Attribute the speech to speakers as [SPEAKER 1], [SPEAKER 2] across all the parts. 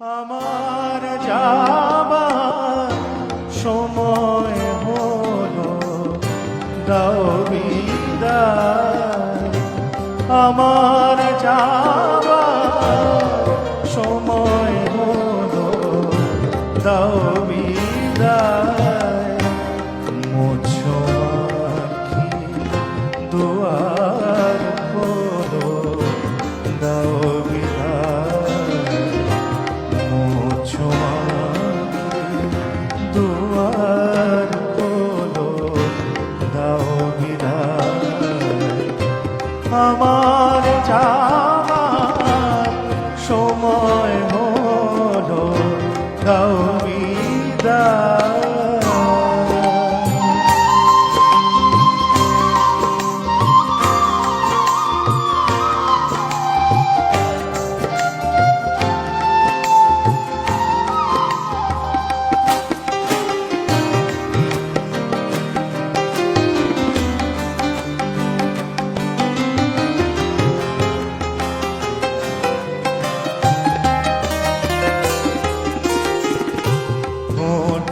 [SPEAKER 1] আমার যাবার সময় হলো, দাও বিদায়। আমার যাবার সময় হলো, দাও বিদায়। মোছো আখি দোয়া আমার যাওয়ার সময় হলো দাও বিদায়।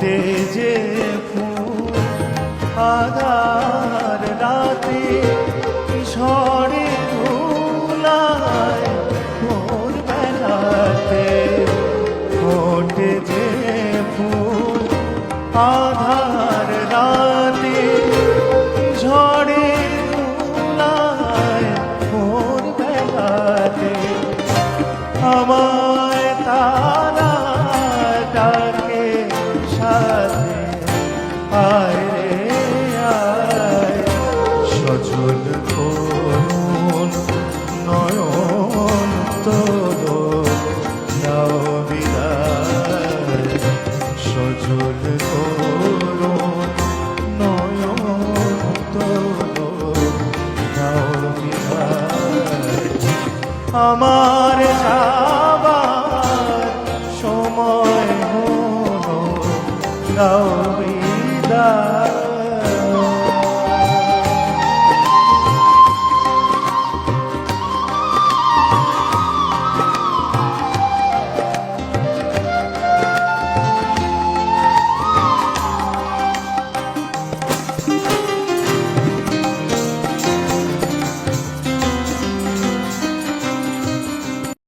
[SPEAKER 1] মোটে যে ফুল আধার রাতে ঝড়ে ধুলায় যে ফুল আধার করুন নয়ন বিদায়। সজল বিদায়। আমার যাবার সময় হলো দাও